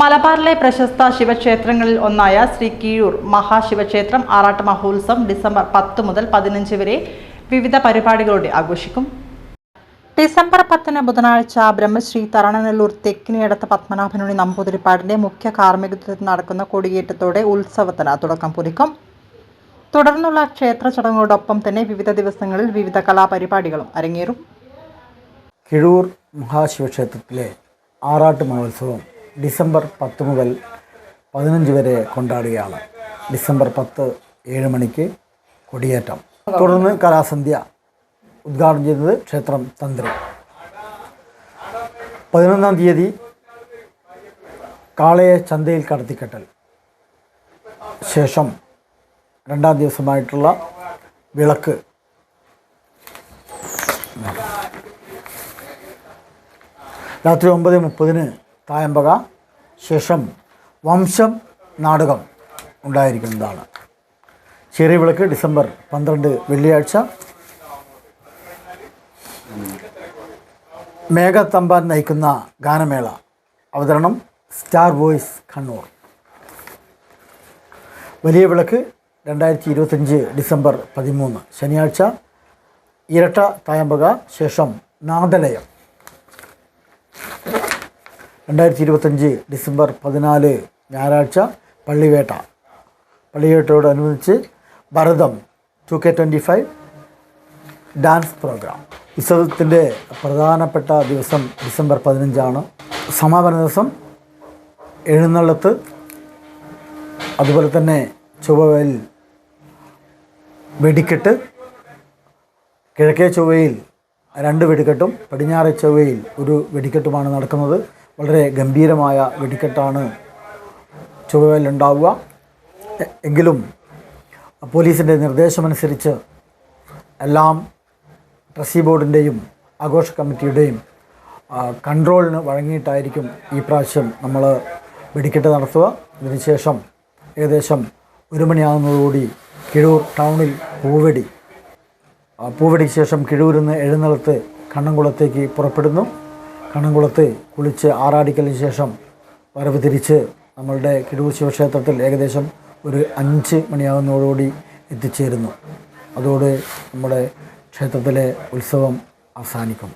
മലബാറിലെ പ്രശസ്ത ശിവക്ഷേത്രങ്ങളിൽ ഒന്നായ ശ്രീ കീഴൂർ മഹാശിവക്ഷേത്രം ആറാട്ട് മഹോത്സവം ഡിസംബർ പത്ത് മുതൽ പതിനഞ്ച് വരെ വിവിധ പരിപാടികളോടെ ആഘോഷിക്കും. ഡിസംബർ പത്തിന് ബുധനാഴ്ച ബ്രഹ്മശ്രീ തരണനെല്ലൂർ തെക്കിനിയടത്ത് പത്മനാഭനുണി നമ്പൂതിരിപ്പാടിന്റെ മുഖ്യ കാർമ്മികത്വത്തിൽ നടക്കുന്ന കൊടിയേറ്റത്തോടെ ഉത്സവത്തിന് തുടക്കം കുറിക്കും. തുടർന്നുള്ള ക്ഷേത്ര ചടങ്ങുകളോടൊപ്പം തന്നെ വിവിധ ദിവസങ്ങളിൽ വിവിധ കലാപരിപാടികളും അരങ്ങേറും. കിഴൂർ മഹാശിവക്ഷേത്രത്തിലെ ആറാട്ട് മഹോത്സവം ഡിസംബർ പത്ത് മുതൽ പതിനഞ്ച് വരെ കൊണ്ടാടുകയാണ്. ഡിസംബർ പത്ത് ഏഴ് മണിക്ക് കൊടിയേറ്റം. തുടർന്ന് കലാസന്ധ്യ ഉദ്ഘാടനം ചെയ്തത് ക്ഷേത്രം തന്ത്രി. പതിനൊന്നാം തീയതി കാളയെ ചന്തയിൽ കടത്തിക്കെട്ടൽ. ശേഷം രണ്ടാം ദിവസമായിട്ടുള്ള വിളക്ക്. രാത്രി ഒമ്പത് മുപ്പതിന് തായമ്പക ശേഷം വംശം നാടകം ഉണ്ടായിരിക്കുന്നതാണ്. ചെറിയ വിളക്ക് ഡിസംബർ പന്ത്രണ്ട് വെള്ളിയാഴ്ച. മേഘത്തമ്പാൻ നയിക്കുന്ന ഗാനമേള. അവതരണം സ്റ്റാർ വോയിസ് കണ്ണൂർ. വലിയ വിളക്ക് രണ്ടായിരത്തി ഇരുപത്തഞ്ച് ഡിസംബർ പതിമൂന്ന് ശനിയാഴ്ച. ഇരട്ട തായമ്പക ശേഷം നാദലയം. രണ്ടായിരത്തി ഇരുപത്തഞ്ച് ഡിസംബർ പതിനാല് ഞായറാഴ്ച പള്ളിവേട്ട. പള്ളിവേട്ടയോടനുബന്ധിച്ച് Bharatham two K twenty five dance program. ഉത്സവത്തിന്റെ പ്രധാനപ്പെട്ട ദിവസം ഡിസംബർ പതിനഞ്ചാണ്. സമാപന ദിവസം എഴുന്നള്ളത്ത് അതുപോലെ തന്നെ ചൊവ്വയിൽ വെടിക്കെട്ട് കിഴക്കേ ചൊവ്വയിൽ രണ്ട് വെടിക്കെട്ടും പടിഞ്ഞാറേ ചൊവ്വയിൽ ഒരു വെടിക്കെട്ടുമാണ് നടക്കുന്നത്. വളരെ ഗംഭീരമായ വെടിക്കെട്ടാണ് ചൊവ്വയിലുണ്ടാവുക എങ്കിലും പോലീസിന്റെ നിർദ്ദേശമനുസരിച്ച് എല്ലാം ട്രസ്സി ബോർഡിന്റെയും ആഘോഷ കമ്മിറ്റിയുടെയും കൺട്രോളിന് വഴങ്ങിയിട്ടായിരിക്കും ഈ പ്രാവശ്യം നമ്മൾ വെടിക്കെട്ട് നടത്തുക. ഇതിനുശേഷം ഏകദേശം ഒരു മണിയാകുന്നതോടുകൂടി കിഴൂർ ടൗണിൽ പൂവടി പൂവെടിക്ക് ശേഷം കിഴൂരിൽ നിന്ന് എഴുന്നള്ളത്ത് കണ്ണംകുളത്തേക്ക് പുറപ്പെടുന്നു. കണ്ണംകുളത്ത് കുളിച്ച് ആറാടിക്കലിന് ശേഷം വരവ് തിരിച്ച് നമ്മളുടെ കിടൂർ ശിവക്ഷേത്രത്തിൽ ഏകദേശം ഒരു അഞ്ച് മണിയാകുന്നതോടുകൂടി എത്തിച്ചേരുന്നു. അതോടെ നമ്മുടെ ക്ഷേത്രത്തിലെ ഉത്സവം അവസാനിക്കും.